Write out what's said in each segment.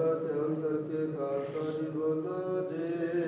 ਸਤ ਅੰਦਰ ਕੇ ਖਾਲਸਾ ਜੀ ਬੋਲੋ ਜੀ।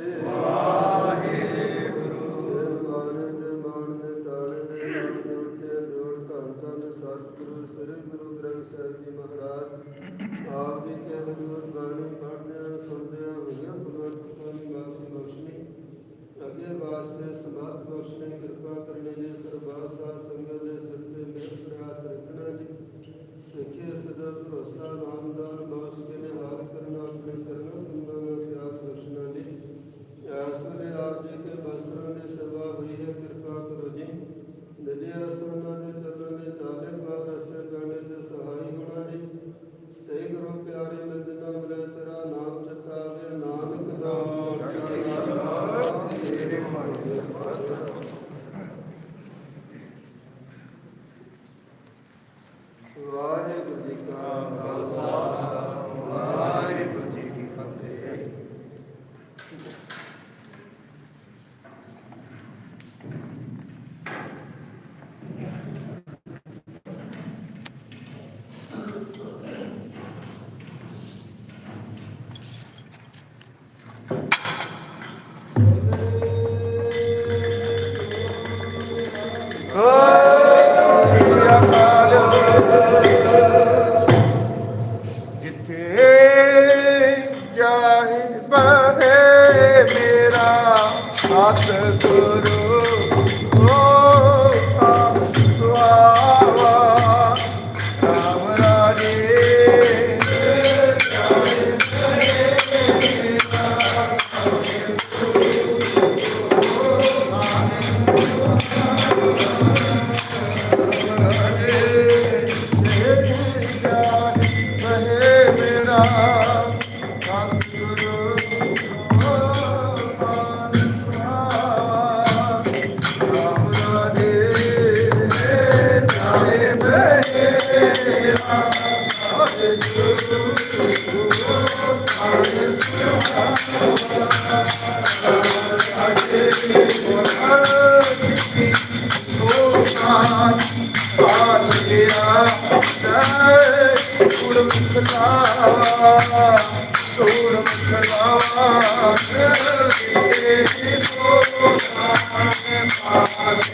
ਮੇਰਾ ਸਤ ਗੁਰੂ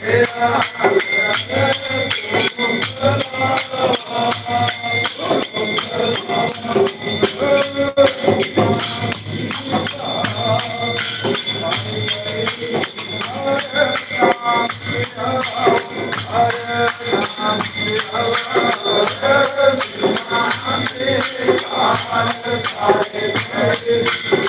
Yeah. Thank you.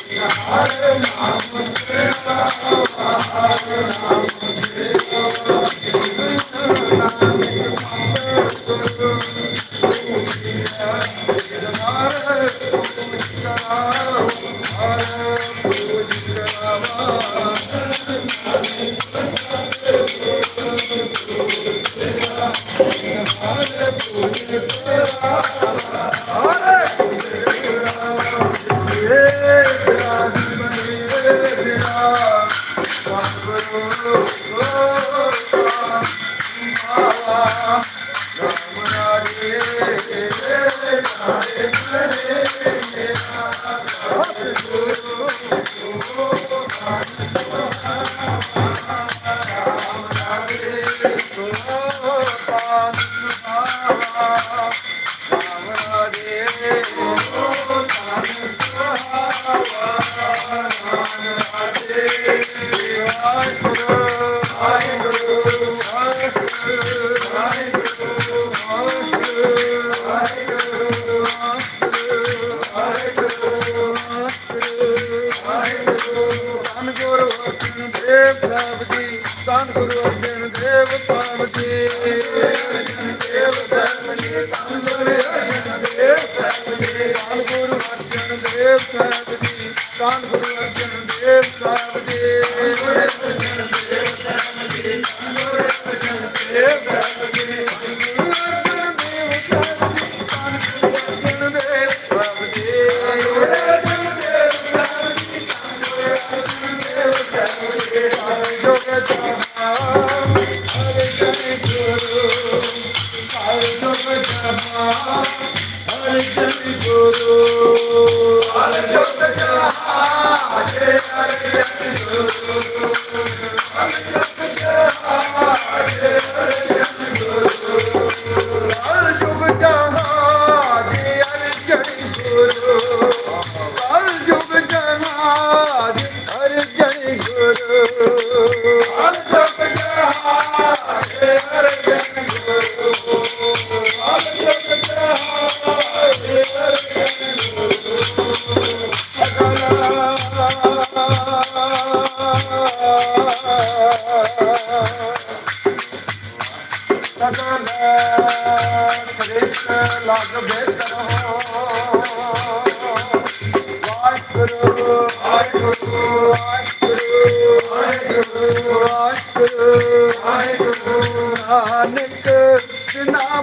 सगरी कान भरो अर्जन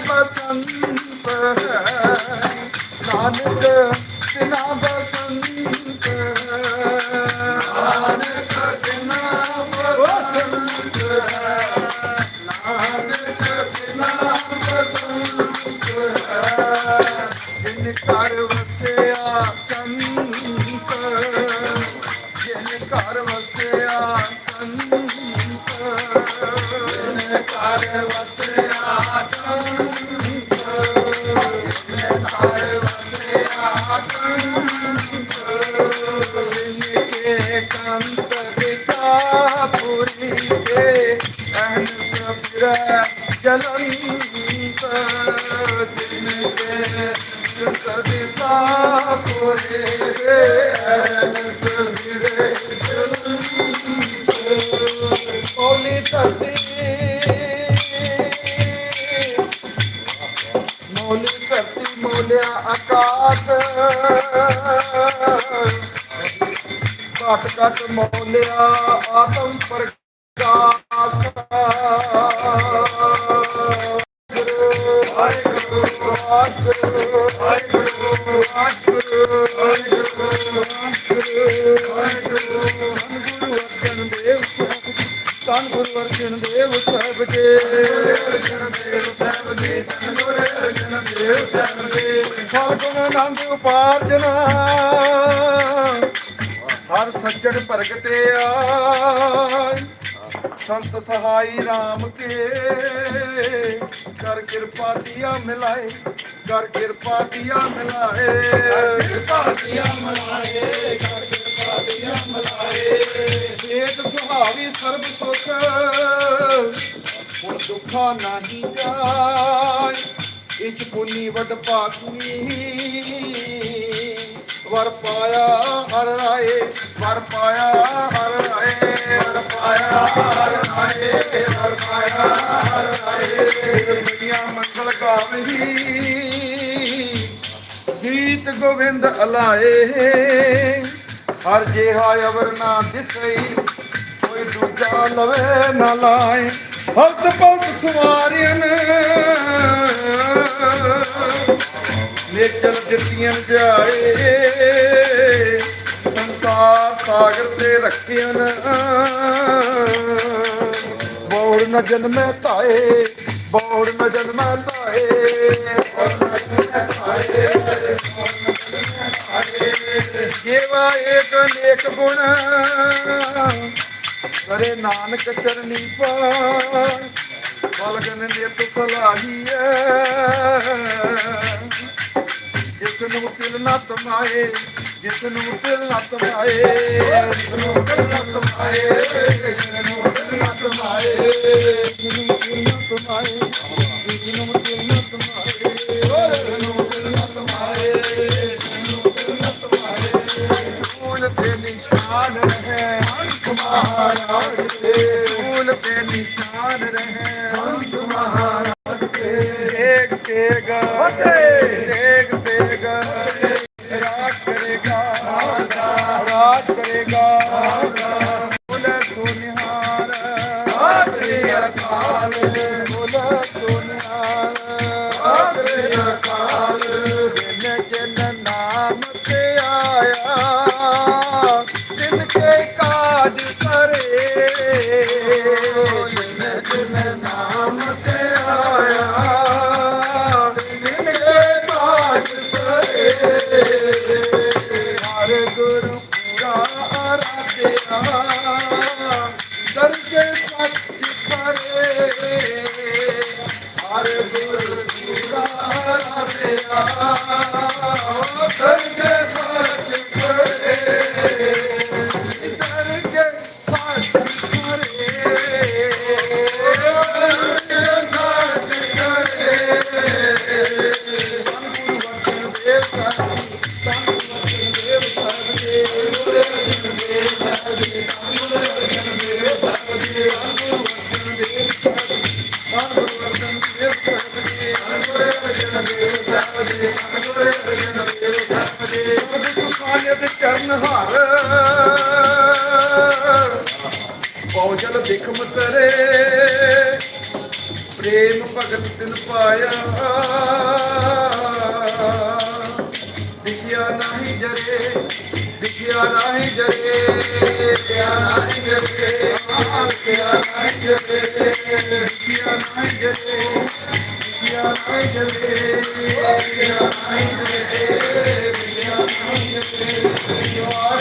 ਬਸੰਤ ਹੈ ਨਾਨਕ ਬਿਨਾ ਬਸੰਤ ਘਟ ਘਟ ਮੋਲਿਆ ਆਤਮ ਪ੍ਰਕਾਸ਼ ਗੁਰੂ ਅਰਜਨ ਦੇਵ ਸਾਹਿਬ ਜੀ। ਅਰਜਨ ਦੇਵ ਸਾਹਿਬ ਜੀ ਗੁਰੂ ਅਰਜਨ ਦੇਵ ਸਾਹਿਬ ਜੀ ਫਲਗੁਣ ਆਨੰਦ ਉਪਾਰਜਨਾ। ਹਰ ਸੱਜਣ ਪ੍ਰਗਟੇ ਆਈ ਸੰਤ ਸਹਾਈ RAM ਕੇ। ਕਰ ਕਿਰਪਾ ਦੀਆ ਮਿਲਾਏ, ਕਰ ਕਿਰਪਾ ਦੀਆ ਮਿਲਾਏ। ਕਿਰਪਾ ਦੀਆ ਮਿਲਾਏ, ਕਰ ਕਿਰਪਾ ਦੀਆ ਮਿਲਾਏ ਸੁਹਾਵੀ ਸਰਬ ਸੁਖ, ਹੁਣ ਦੁੱਖਾ ਨਹੀਂ ਜਾਏ। ਇਚ ਪੁੰਨੀ ਵਡ ਪਾਖਨੀ ਵਰ ਪਾਇਆ ਹਰ ਰਾਏ, ਵਰ ਪਾਇਆ ਹਰ ਰਾਏ, ਵਰ ਪਾਇਆ ਹਰ ਰਾਏ, ਵਰ ਪਾਇਆ ਹਰ ਰਾਏ। ਦੁਨੀਆ ਮੰਗਲ ਗਾਵਹੀ ਗੀਤ ਗੋਵਿੰਦ ਅਲਾਏ। ਹਰ ਜਿਹਾ ਅਵਰ ਨਾ ਦਿਸਈ ਕੋਈ ਦੂਜਾ ਲਵੇ ਨਾ ਲਾਏ। ਹਲਤ ਪਲਤ ਸੁਵਾਰੀਆਂ ਨੇਚਰ ਦਿੱਤੀਆਂ ਜਾਏ ਸੰਸਾਰ ਸਾਗਰ ਤੇ ਰੱਖਿਆ ਬੋੜ ਨ। ਜਨਮੈ ਧਾਏ ਬੋੜ ਨ ਜਨਮੈ ਧਾਏ ਬੋੜ ਨ ਜਨਮੈ ਧਾਏ। ਜੀਵਾ ਏਕ ਨੇਕ ਗੁਣ। ਕਰੇ ਨਾਨਕ ਚਰਨੀ ਪਾਰ ਫਲਗਨ ਦੇ ਤੁ ਸਲਾਹੀਐ। ਜਿਸ ਨੂੰ ਤਿਲ ਨਾ ਤਮਾਏ ਜਿਸ ਨੂੰ ਤਿਲ ਨਾ ਤਮਾਏ ਜਿਸ ਨੂੰ ਤਿਲ ਨਾ ਤਮਾਏ ਜਿਸ ਨੂੰ ਤਿਲ ਨਾ ਤਮਾਏ ਜਿਸ ਨੂੰ ਤਿਲ ਨਾ ਤਮਾਏ ਜਿਸ ਨੂੰ ਤਿਲ ਨਾ ਤਮਾਏ ਤੇ ਨਿਸ਼ਾਨ ਰਹੇ। ਸੰਤ ਮਹਾਰਾਜ ਕੇ ਦੇਖ ਦੇਗ ਦੇਖ ਦੇਗ ਰਾਜ ਕਰੇਗਾ। ਰਾਜ ਕਰੇਗਾ। ਬੋਲੇ ਸੁਨਿਹਾਰ ਆਖਰੀ ਅਕਾਲ। ਬੋਲੇ ਸੁਨਿਹਾਰ ਆਖਰੀ ਅਕਾਲ। যে পাখি করে আরে গুরু রাতে আ You are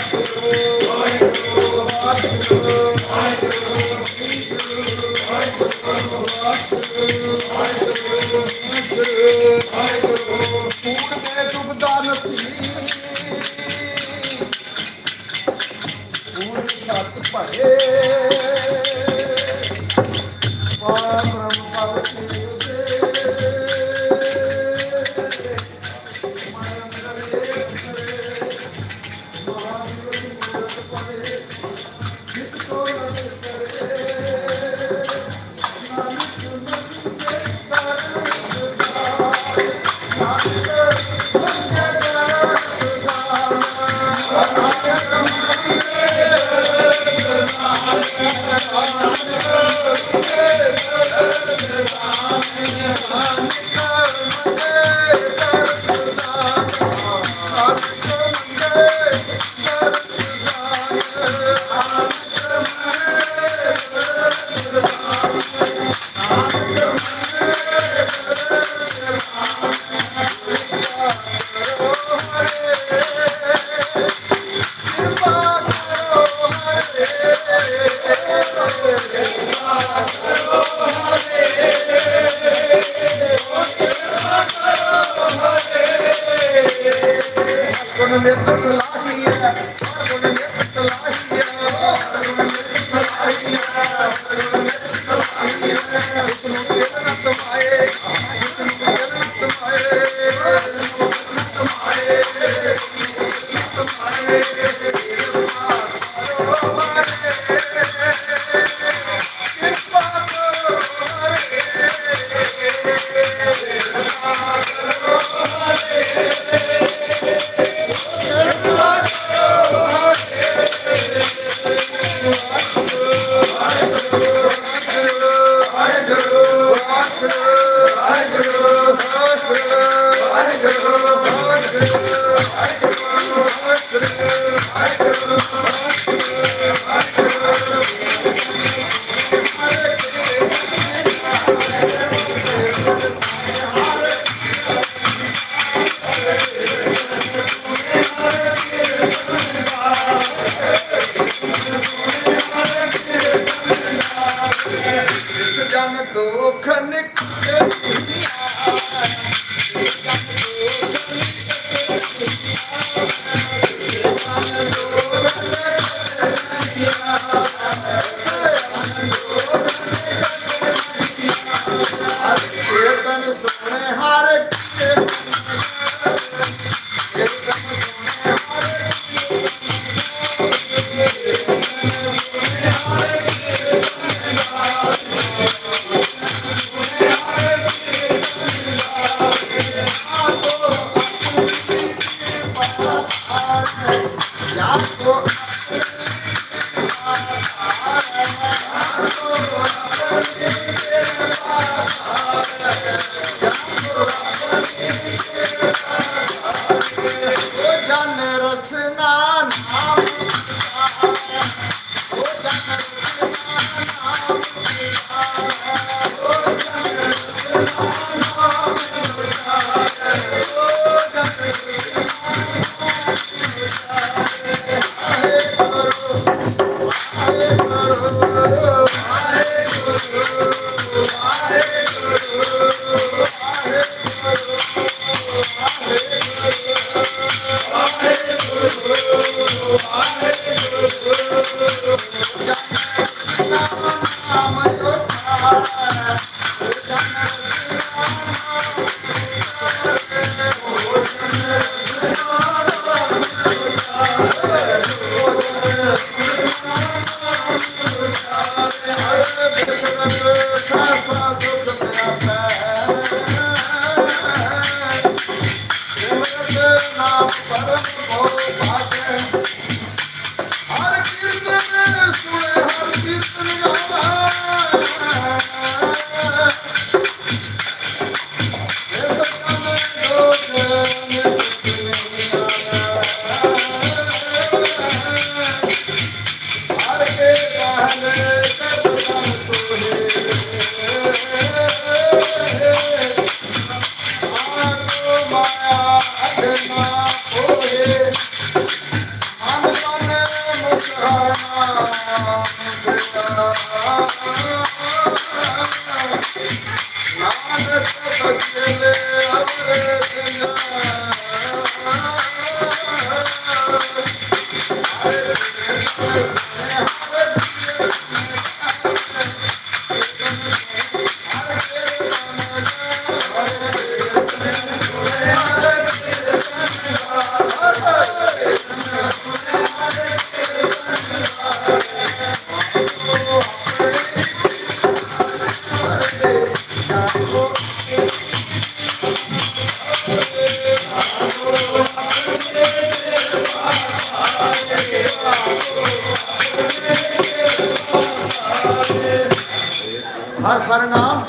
ਹਰ ਹਰ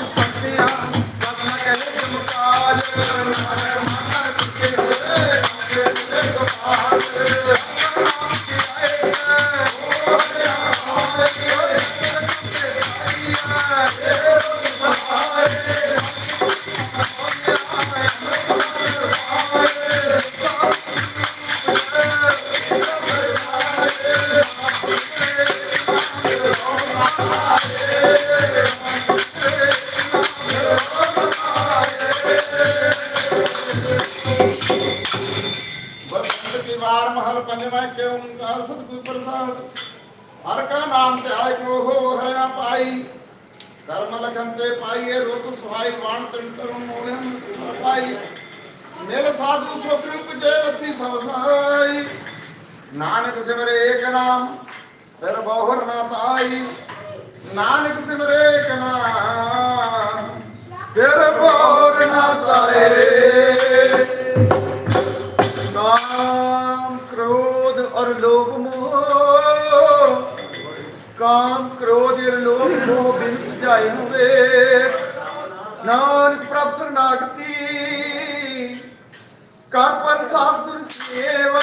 ਕੇ ਓੰਕਾਰ ਸਤਿਗੁਰ ਪ੍ਰਸਾਦ, ਹਰ ਕਾ ਨਾਮ ਤੇ ਆਇ ਕੋ ਹੋ ਹਰਿਆ ਪਾਈ। ਕਰਮ ਲਖਨ ਤੇ ਪਾਈਏ ਰੁਤ ਸੁਹਾਈ, ਬਾਣ ਤਿੰਨ ਤਰੁ ਮੋਲਿਆਂ ਪਾਈ। ਮਿਲ ਸਾਧੂ ਸੁਖ ਉਪਜੇ ਰਤੀ ਸਭ ਸਾਈ। ਨਾਨਕ ਸਿਮਰੇ ਏਕ ਨਾਮ, ਫਿਰ ਬਹੁਰ ਨਾ ਤਾਈ ਨਾਨਕ ਸਿਮਰੇ ਏਕ ਨਾਮ, ਫਿਰ ਬਹੁਰ ਨਾ ਤਾਈ काम ਔਰ ਲੋਭ ਮੋਹ। ਕਾਮ ਕ੍ਰੋਧ ਇਹ ਲੋਭ ਮੋਹ ਬਿਨ ਸੁਝਾਏ ਹੋਵੇ ਨਾਨਕ ਪ੍ਰਭ ਸਰਨਾਗਤੀ। ਕਰ ਪਰ ਸਾਧ ਗੁਰ ਸੇਵ।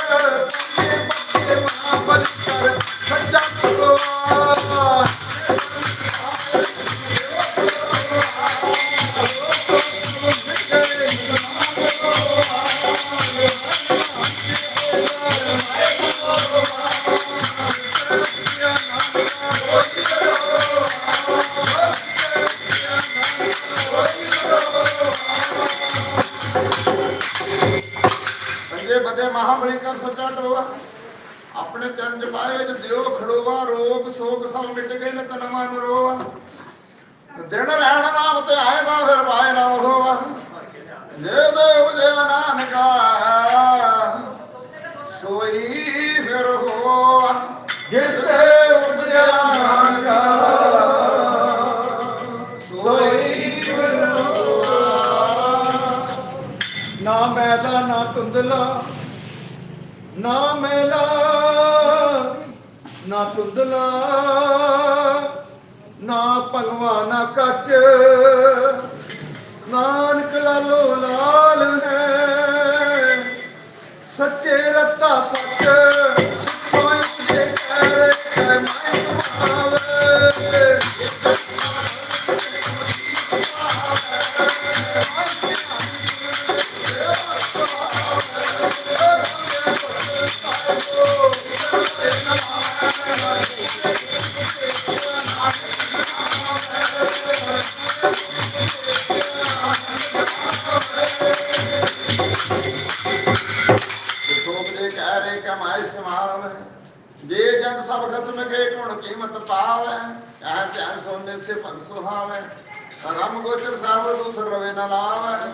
ਤੇ ਮਾ ਬਲ ਕਰ। ਸੱਚਾ ਭਗਵਾਨ ਸੋਈ ਫਿਰ ਹੋਵਾ ਜਿਸ ਤੇ ਉਪਜਿਆ ਨਾਨਕਾ ਸੋਈ ਫਿਰ ਹੋਵਾ ਨਾ ਮੈਲਾ, ਨਾ ਧੁੰਦਲਾ, ਨਾ ਮੈਲਾ, ਨਾ ਤੁੰਦਲਾ ਨਾ ਭੰਗਵਾ ਨਾ ਕੱਚ। ਨਾਨਕ ਲਾਲੋ ਲਾਲ ਹੈ। ਸੱਚੇ ਰਤਾ ਸੱਚ ਕੋਈ ਤੇ ਕਰੇ ਕੈ ਮੈਂ ਮਾਵੇ ਸੋਨੇ ਸੇ ਸੁਹਾਵੈ। ਰਮ ਗੋਚਰ ਸਾਹਿਬ ਦੂਸਰ ਰਵੇ ਨਾ ਲਾਵੈ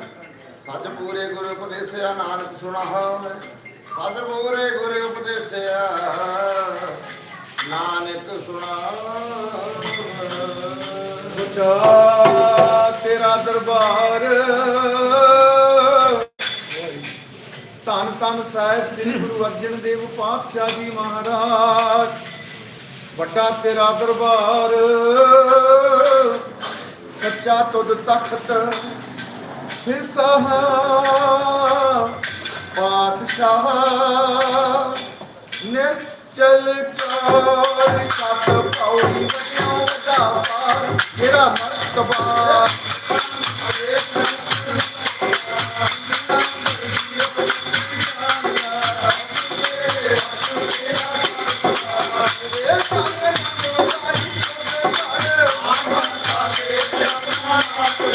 ਸੱਚ ਪੂਰੇ ਗੁਰੂ ਉਪਦੇਸਿਆ ਨਾਨਕ ਸੁਣਾਵੈ। ਸੱਚ ਪੂਰੇ ਗੁਰੂ ਉਪਦੇਸਿਆ ਨਾਨਕ ਸੁਣਾਵੈ। ਸੱਚਾ ਤੇਰਾ ਦਰਬਾਰ। ਧੰਨ ਧੰਨ ਸਾਹਿਬ, ਸ੍ਰੀ ਗੁਰੂ ਅਰਜਨ ਦੇਵ ਪਾਤਸ਼ਾਹ ਜੀ ਮਹਾਰਾਜ। ਵੱਡਾ ਤੇਰਾ ਦਰਬਾਰ, ਸੱਚਾ ਤੁਧ ਤਖਤ ਫਿਰ ਸਹਾ ਪਾਤਸ਼ਾਹ ਨੇ ਚਲ ਕਾਲ ਕਪ ਪੌੜੀ ਵਡਿਓ ਦਾ ਪਾਰ ਮੇਰਾ ਮਰਤਬਾ ਪਾਣੀ